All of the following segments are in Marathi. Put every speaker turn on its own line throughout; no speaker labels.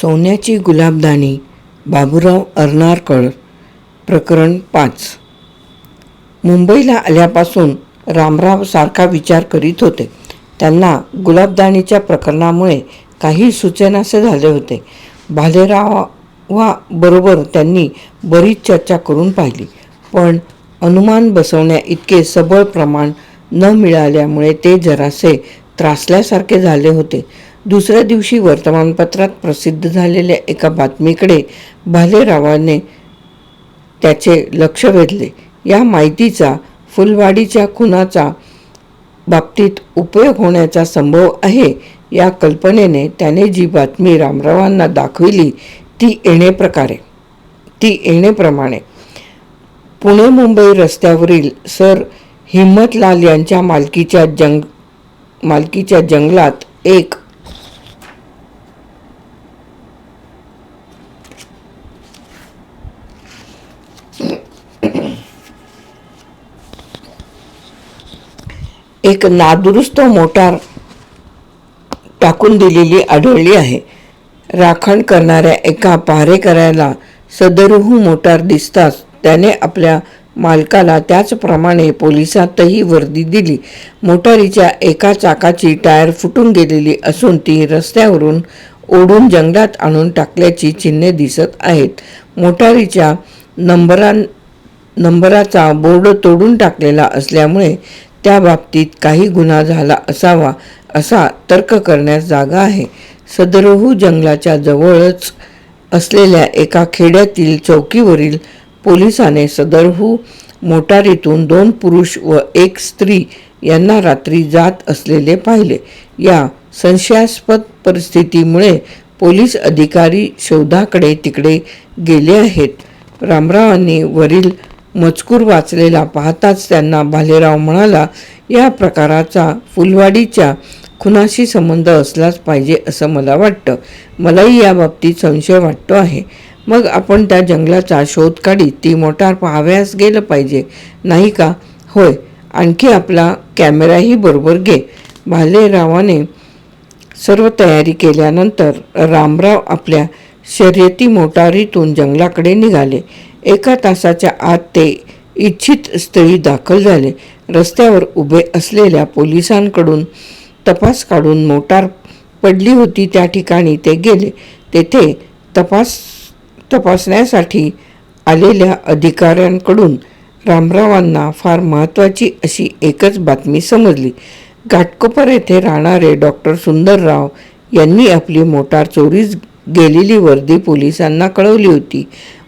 सोन्याची गुलाबदानी बाबूराव अर्नारकर प्रकरण पाच. मुंबईला आल्यापासून रामराव सारखा विचार करीत होते. त्यांना गुलाबदानीच्या प्रकरणामुळे काही सूचनासे झाले होते. भालेरावा बरोबर त्यांनी बरीच चर्चा करून पाहिली. पण अनुमान बसवण्या इतके सबळ प्रमाण न मिळाल्यामुळे ते जरासे त्रासल्यासारखे झाले होते. दुसऱ्या दिवशी वर्तमानपत्रात प्रसिद्ध झालेल्या एका बातमीकडे भालेरावाने त्याचे लक्ष वेधले. या माहितीचा फुलवाडीच्या खुनाचा बाबतीत उपयोग होण्याचा संभव आहे या कल्पनेने त्याने जी बातमी रामरावांना दाखविली ती येणे प्रकारे ती येणेप्रमाणे पुणे मुंबई रस्त्यावरील सर हिम्मतलाल यांच्या मालकीच्या जंग मालकीच्या जंगलात एक एक नादुरुस्त मोटार टाकून दिलेली आढळली आहे. राखण करणाऱ्या एका पहारेकऱ्याला सदरहू मोटार दिसताच त्याने आपल्या मालकाला त्याचप्रमाणे पोलिसातही वर्दी दिली. मोटारीच्या एका चाकाची टायर फुटून गेलेली असून ती रस्त्यावरून ओढून जंगलात आणून टाकल्याची चिन्हे दिसत आहेत. मोटारीच्या नंबरां नंबराचा बोर्ड तोडून टाकलेला असल्यामुळे त्या बाबतीत काही गुन्हा झाला असावा असा तर्क करण्यास जागा आहे. सदरहू जंगलाच्या जवळच असलेल्या एका खेड्यातील चौकीवरील पोलिसाने सदरहू मोटारीतून दोन पुरुष व एक स्त्री यांना रात्री जात असलेले पाहिले. या संशयास्पद परिस्थितीमुळे पोलीस अधिकारी शोधाकडे तिकडे गेले आहेत. रामरावांनी वरील मजकूर वाचलेला पाहताच त्यांना भालेराव म्हणाला या प्रकाराचा फुलवाडीच्या खुनाशी संबंध असलाच पाहिजे असं मला वाटतं. मलाही या बाबतीत संशय वाटतो आहे. मग आपण त्या जंगलाचा शोध काढी ती मोटार पाहाव्यास गेलं पाहिजे. नाही का? होय आणखी आपला कॅमेराही बरोबर घे. भालेरावाने सर्व तयारी केल्यानंतर रामराव आपल्या शर्यती मोटारीतून जंगलाकडे निघाले. एका तासाच्या आत ते इच्छित स्थळी दाखल झाले. रस्त्यावर उभे असलेल्या पोलिसांकडून तपास काढून मोटार पडली होती त्या ठिकाणी ते गेले. तेथे तपास तपासण्यासाठी आलेल्या अधिकाऱ्यांकडून रामरावांना फार महत्त्वाची अशी एकच बातमी समजली. घाटकोपर येथे राहणारे डॉक्टर सुंदरराव यांनी आपली मोटार चोरीस गेलेली वर्दी पोलिसांना कळवली होती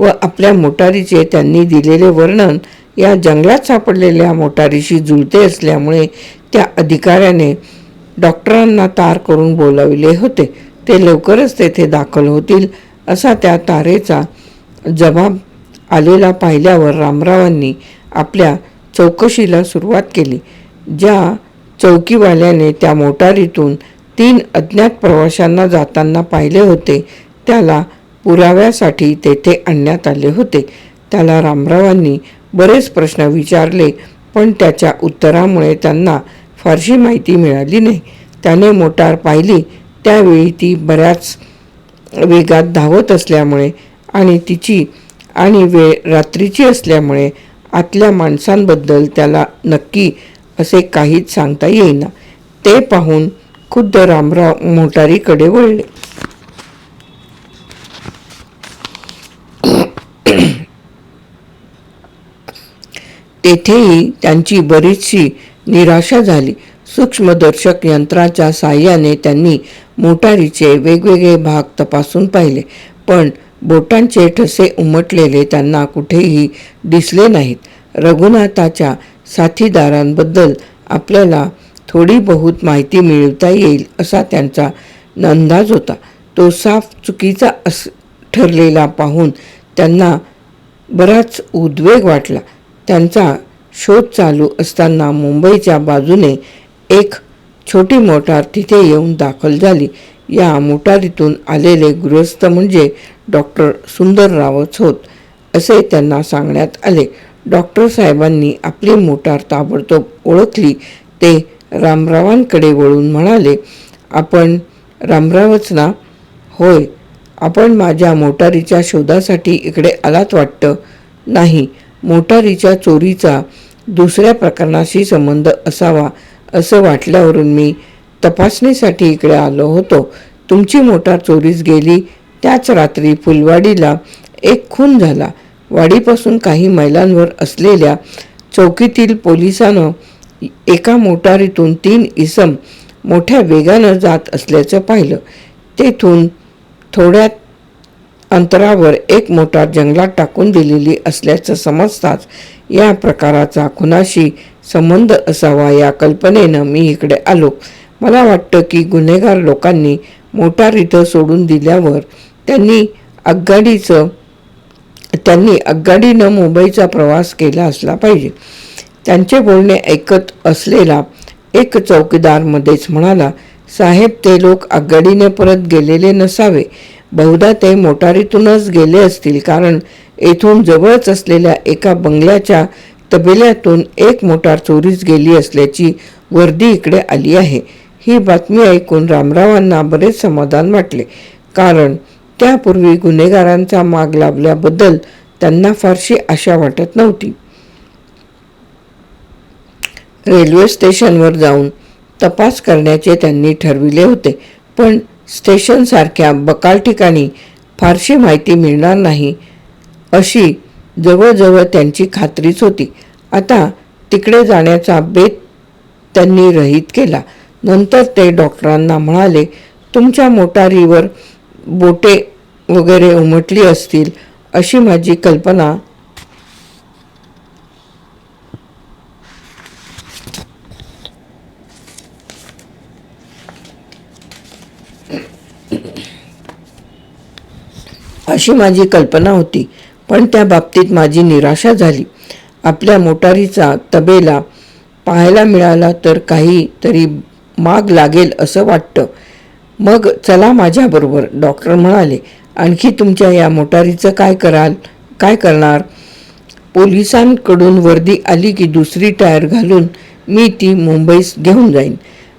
व आपल्या मोटारीचे त्यांनी दिलेले वर्णन या जंगलात सापडलेल्या मोटारीशी जुळते असल्यामुळे त्या अधिकाऱ्याने डॉक्टरांना तार करून बोलाविले होते. ते लवकरच तेथे दाखल होतील असा त्या तारेचा जबाब आलेला पाहिल्यावर रामरावांनी आपल्या चौकशीला सुरुवात केली ज्या चौकीवाल्याने त्या मोटारीतून तीन अज्ञात प्रवाशांना जाताना पाहिले होते. त्याला पुराव्यासाठी तेथे आणण्यात आले होते. त्याला रामरावांनी बरेच प्रश्न विचारले पण त्याच्या उत्तरामुळे त्यांना फारशी माहिती मिळाली नाही. त्याने मोटार पाहिली. त्यावेळी ती बऱ्याच वेगात धावत असल्यामुळे आणि तिची आणि वेळ रात्रीची असल्यामुळे आतल्या माणसांबद्दल त्याला नक्की असे काहीच सांगता येईना. ते पाहून खुद्द रामराव मोटारीकडे वळले. तेथेही त्यांची बरीचशी निराशा झाली. सूक्ष्मदर्शक यंत्राच्या साहाय्याने त्यांनी मोटारीचे वेगवेगळे भाग तपासून पाहिले पण बोटांचे ठसे उमटलेले त्यांना कुठेही दिसले नाहीत. रघुनाथाच्या साथीदारांबद्दल आपल्याला थोडी बहुत माहिती मिळवता येईल असा त्यांचा अंदाज होता. तो साफ चुकीचा अस ठरलेला पाहून त्यांना बराच उद्वेग वाटला. त्यांचा शोध चालू असताना मुंबईच्या बाजूने एक छोटी मोटार तिथे येऊन दाखल झाली. या मोटारीतून आलेले गृहस्थ म्हणजे डॉक्टर सुंदररावच होत असे त्यांना सांगण्यात आले. डॉक्टर साहेबांनी आपली मोटार ताबडतोब ओळखली. ते रामरावांकडे वळून म्हणाले आपण रामरावच ना होय आपण माझ्या मोटारीच्या शोधासाठी इकडे आलात वाटतं. नाही मोटारीच्या चोरीचा दुसऱ्या प्रकरणाशी संबंध असावा असं वाटल्यावरून मी तपासणीसाठी इकडे आलो होतो. तुमची मोटार चोरीस गेली त्याच रात्री फुलवाडीला एक खून झाला. वाडीपासून काही मैलांवर असलेल्या चौकीतील पोलिसानं एका मोटारीतून तीन इसम मोठ्या वेगानं जात असल्याचं पाहिलं. तेथून थोड्या अंतरावर एक मोटार जंगलात टाकून दिलेली असल्याचं समजताच या प्रकाराचा खुनाशी संबंध असावा या कल्पनेनं मी इकडे आलो. मला वाटतं की गुन्हेगार लोकांनी मोटार इथं सोडून दिल्यावर त्यांनी आगगाडीचं त्यांनी आगगाडीनं मुंबईचा प्रवास केला असला पाहिजे. त्यांचे बोलणे ऐकत असलेला एक चौकीदार मध्येच म्हणाला साहेब ते लोक आघाडीने परत गेलेले नसावे. बहुधा ते मोटारीतूनच गेले असतील कारण येथून जवळच असलेल्या एका बंगल्याच्या तबेल्यातून एक मोटार चोरीस गेली असल्याची वर्दी इकडे आली आहे. ही बातमी ऐकून रामरावांना बरेच समाधान वाटले कारण त्यापूर्वी गुन्हेगारांचा माग लाभल्याबद्दल त्यांना फारशी आशा वाटत नव्हती. रेल्वे स्टेशनवर जाऊन तपास करण्याचे त्यांनी ठरविले होते. पण स्टेशनसारख्या बकाल ठिकाणी फारशी माहिती मिळणार नाही अशी जवळजवळ त्यांची खात्रीच होती. आता तिकडे जाण्याचा बेत त्यांनी रहित केला. नंतर ते डॉक्टरांना म्हणाले तुमच्या मोटारीवर बोटे वगैरे उमटली असतील अशी माझी कल्पना अशी माझी कल्पना होती. पण त्या बाबतीत माझी निराशा झाली. आपल्या मोटारीचा तबेला पाहायला मिळाला तर काही तरी माग लागेल असं वाटतं. मग चला माझ्याबरोबर डॉक्टर म्हणाले. आणखी तुमच्या या मोटारीचं काय कराल? काय करणार? पोलिसांकडून वर्दी आली की दुसरी टायर घालून मी ती मुंबईस घेऊन जाईन.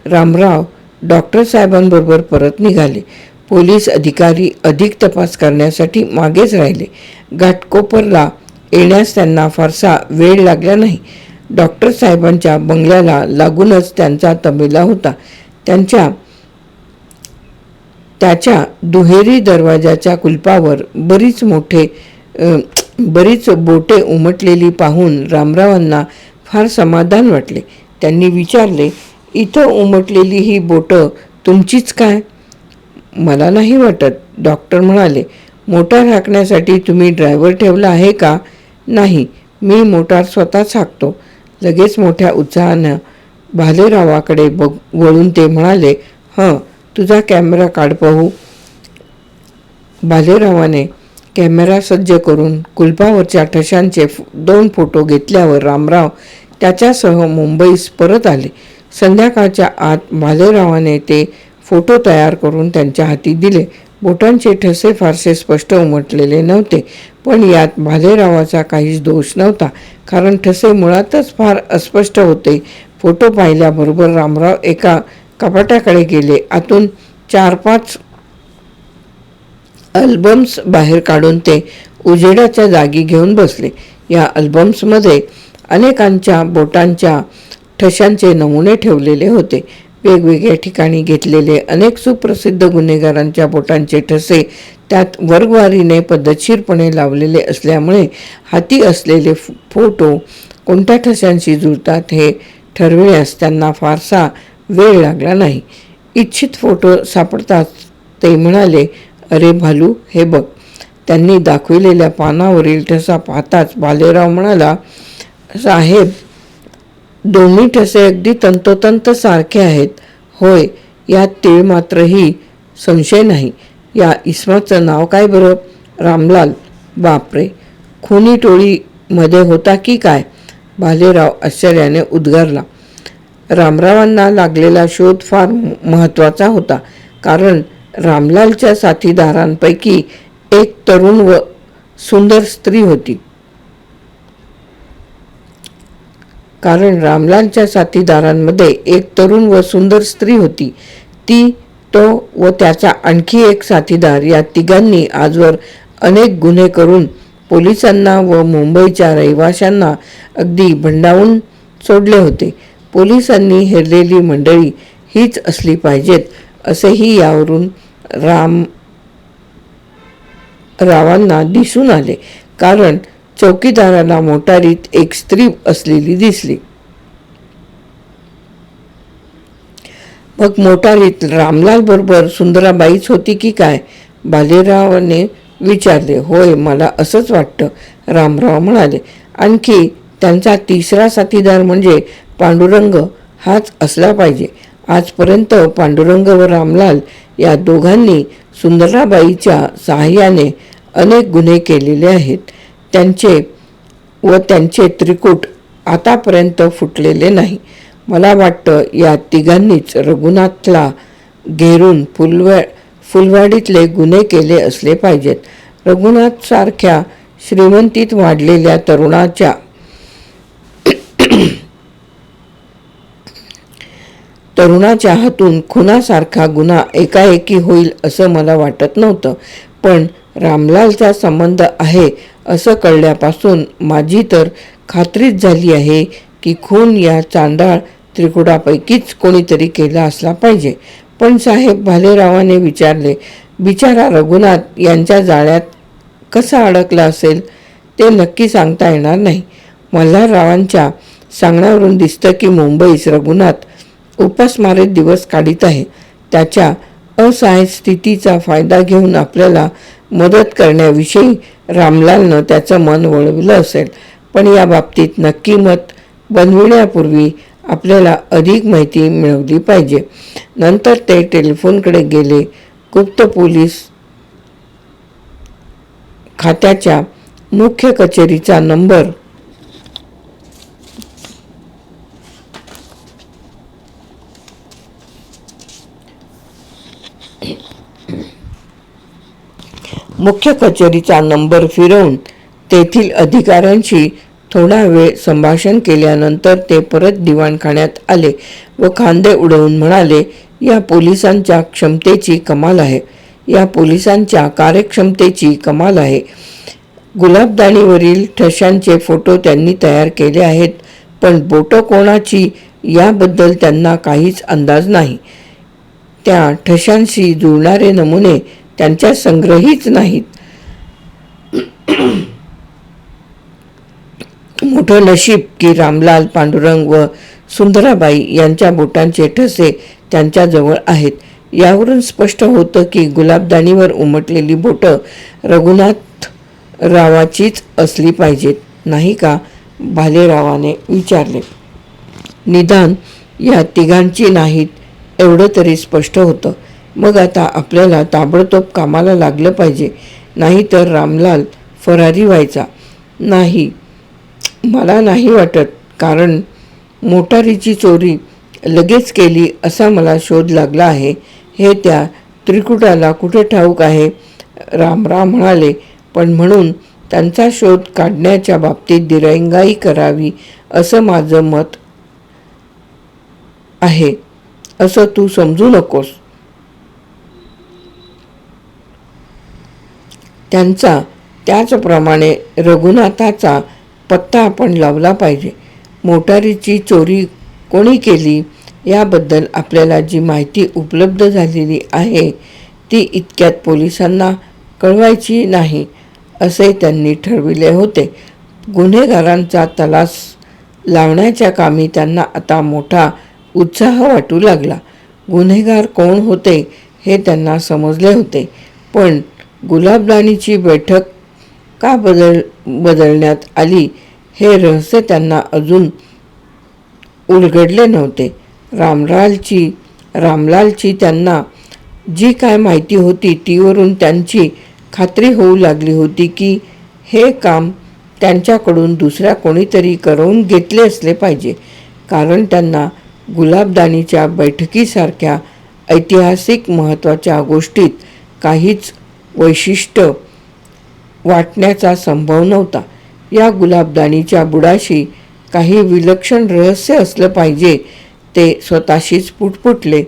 रामराव डॉक्टर साहेबांबरोबर परत निघाले. पोलीस अधिकारी अधिक तपास करण्यासाठी मागेच राहिले. घाटकोपरला येण्यास त्यांना फारसा वेळ लागला नाही. डॉक्टर साहेबांच्या बंगल्याला लागूनच त्यांचा तबेला होता. त्यांच्या त्याच्या दुहेरी दरवाजाच्या कुलपावर बरीच मोठे बरीच बोटे उमटलेली पाहून रामरावांना फार समाधान वाटले. त्यांनी विचारले इथं उमटलेली ही बोटं तुमचीच काय? मला नाही वाटत. डॉक्टर म्हणाले मोटार हाकण्यासाठी तुम्ही ड्रायव्हर ठेवला आहे का? नाही मी मोटार स्वतःच हाकतो. लगेच मोठ्या उत्साहानं भालेरावाकडे बघ वळून ते म्हणाले हं तुझा कॅमेरा काढ पाहू. भालेरावाने कॅमेरा सज्ज करून कुलपावरच्या ठशांचे दोन फोटो घेतल्यावर रामराव त्याच्यासह मुंबईस परत आले. संध्याकाळच्या आत भालेरावाने ते फोटो तयार करून त्यांच्या हाती दिले. बोटांचे ठसे फारसे स्पष्ट उमटलेले नव्हते पण यात भालेरावाचा काहीच दोष नव्हता कारण ठसे मुळातच फार अस्पष्ट होते. फोटो पाहिल्याबरोबर रामराव एका कपाटाकडे गेले. आतून चार पाच अल्बम्स बाहेर काढून ते उजेडाच्या जागी घेऊन बसले. या अल्बम्समध्ये अनेकांच्या बोटांच्या ठशांचे नमुने ठेवलेले होते. वेगवेगळ्या ठिकाणी घेतलेले अनेक सुप्रसिद्ध गुन्हेगारांच्या बोटांचे ठसे त्यात वर्गवारीने पद्धतशीरपणे लावलेले असल्यामुळे हाती असलेले फोटो कोणत्या ठशांशी जुळतात हे ठरविण्यास त्यांना फारसा वेळ लागला नाही. इच्छित फोटो सापडताच ते म्हणाले अरे भालू हे बघ त्यांनी दाखविलेल्या पानावरील ठसा पाहताच बालेराव म्हणाला साहेब दोन्ही ठसे अगदी तंतोतंत सारखे आहेत. होय यात तीळ मात्रही संशय नाही. या इस्माचं नाव काय बरं? रामलाल. बापरे! खुनी टोळीमध्ये होता की काय? भालेराव आश्चर्याने उद्गारला. रामरावांना लागलेला शोध फार महत्त्वाचा होता. कारण रामलालच्या साथीदारांपैकी एक तरुण व सुंदर स्त्री होती. कारण रामलालच्या साथीदारांमध्ये एक तरुण व सुंदर स्त्री होती. ती तो व त्याचा आणखी एक साथीदार या तिघांनी आजवर अनेक गुन्हे करून पोलिसांना व मुंबईच्या रहिवाशांना अगदी भंडावून सोडले होते. पोलिसांनी हेरलेली मंडळी हीच असली पाहिजेत असेही यावरून राम रावांना दिसून आले. कारण चौकीदाराला मोटारीत एक स्त्री असलेली दिसली. मग मोटारीत रामलाल बरोबर सुंदराबाईच होती की काय? बालेरावाने विचारले होय मला असंच वाटतं रामराव म्हणाले. आणखी त्यांचा तिसरा साथीदार म्हणजे पांडुरंग हाच असला पाहिजे. आजपर्यंत पांडुरंग व रामलाल या दोघांनी सुंदराबाईच्या सहाय्याने अनेक गुन्हे केलेले आहेत. त्यांचे व त्यांचे त्रिकूट आतापर्यंत फुटलेले नाही. मला वाटतं या तिघांनीच रघुनाथला घेरून फुलवा फुलवाडीतले गुन्हे केले असले पाहिजेत. रघुनाथसारख्या श्रीमंतीत वाढलेल्या तरुणाच्या तरुणाच्या हातून खुनासारखा गुन्हा एकाएकी होईल असं मला वाटत नव्हतं. पण रामलालचा संबंध आहे असं कळल्यापासून माझी तर खात्रीच झाली आहे की खून या चांडाळ त्रिकुटापैकीच कोणीतरी केला असला पाहिजे. पण साहेब भालेरावाने विचारले बिचारा रघुनाथ यांच्या जाळ्यात कसा अडकला असेल? ते नक्की सांगता येणार नाही. मल्हाररावांच्या सांगण्यावरून दिसतं की मुंबईस रघुनाथ उपासमारीत दिवस काढीत आहे. त्याच्या असहाय स्थितीचा फायदा घेऊन आपल्याला मदत करण्याविषयी रामलालनं त्याचं मन वळवलं असेल. पण या बाबतीत नक्की मत बनविण्यापूर्वी आपल्याला अधिक माहिती मिळवली पाहिजे. नंतर ते टेलिफोनकडे गेले. गुप्त पोलीस खात्याच्या मुख्य कचेरीचा नंबर मुख्य कचेरीचा नंबर फिरवून तेथील अधिकाऱ्यांशी थोडा वेळ संभाषण केल्यानंतर ते परत दिवाणखान्यात आले व खांदे उडवून म्हणाले या पोलिसांच्या क्षमतेची कमाल आहे. या पोलिसांच्या कार्यक्षमतेची कमाल आहे. गुलाबदाणीवरील ठशांचे फोटो त्यांनी तयार केले आहेत पण बोटं कोणाची याबद्दल त्यांना काहीच अंदाज नाही. त्या ठशांशी जुळणारे नमुने त्यांच्या संग्रहीच नाहीत. मोठं नशीब की रामलाल पांडुरंग व सुंदराबाई यांच्या बोटांचे ठसे त्यांच्याजवळ आहेत. यावरून स्पष्ट होतं की गुलाबदाणीवर उमटलेली बोटं रघुनाथ रावाचीच असली पाहिजेत नाही का? भालेरावाने विचारले. निदान या तिघांची नाहीत एवढं तरी स्पष्ट होतं. मग आता आपल्याला ताबडतोब कामाला लागलं पाहिजे. नाही तर रामलाल फरारी व्हायचा. नाही. मला नाही वाटत. कारण मोटारीची चोरी लगेच केली असा मला शोध लागला आहे. हे त्या त्रिकुटाला कुठे ठाऊक आहे? रामराम म्हणाले. पण म्हणून त्यांचा शोध काढण्याच्या बाबतीत दिरंगाई करावी असं माझं मत आहे. असं तू समजू नकोस. त्यांचा त्याचप्रमाणे रघुनाथाचा पत्ता आपण लावला पाहिजे. मोटारीची चोरी कोणी केली याबद्दल आपल्याला जी माहिती उपलब्ध झालेली आहे ती इतक्यात पोलिसांना कळवायची नाही असे त्यांनी ठरविले होते. गुन्हेगारांचा तलास लावण्याच्या कामी त्यांना आता मोठा उत्साह वाटू लागला. गुन्हेगार कोण होते हे त्यांना समजले होते पण गुलाबदानीची बैठक का बदल बदलण्यात आली हे रहस्य त्यांना अजून उलगडले नव्हते. रामलालची रामलालची त्यांना जी काय माहिती होती तीवरून त्यांची खात्री होऊ लागली होती की हे काम त्यांच्याकडून दुसऱ्या कोणीतरी करवून घेतले असले पाहिजे. कारण त्यांना गुलाबदानीच्या बैठकीसारख्या ऐतिहासिक महत्त्वाच्या गोष्टीत काहीच वैशिष्ट्य वाटण्याचा संभव नव्हता. या गुलाबदानीच्या बुडाशी काही विलक्षण रहस्य असलं पाहिजे. ते स्वतःशीच पुटपुटले.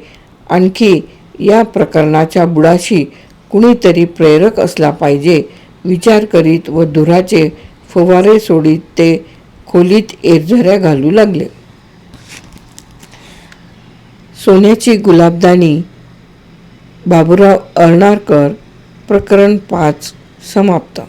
आणखी या प्रकरणाच्या बुडाशी कुणीतरी प्रेरक असला पाहिजे. विचार करीत व धुराचे फवारे सोडीत ते खोलीत एरझऱ्या घालू लागले. सोन्याची गुलाबदानी बाबूराव अर्णारकर प्रकरण पाच समाप्त.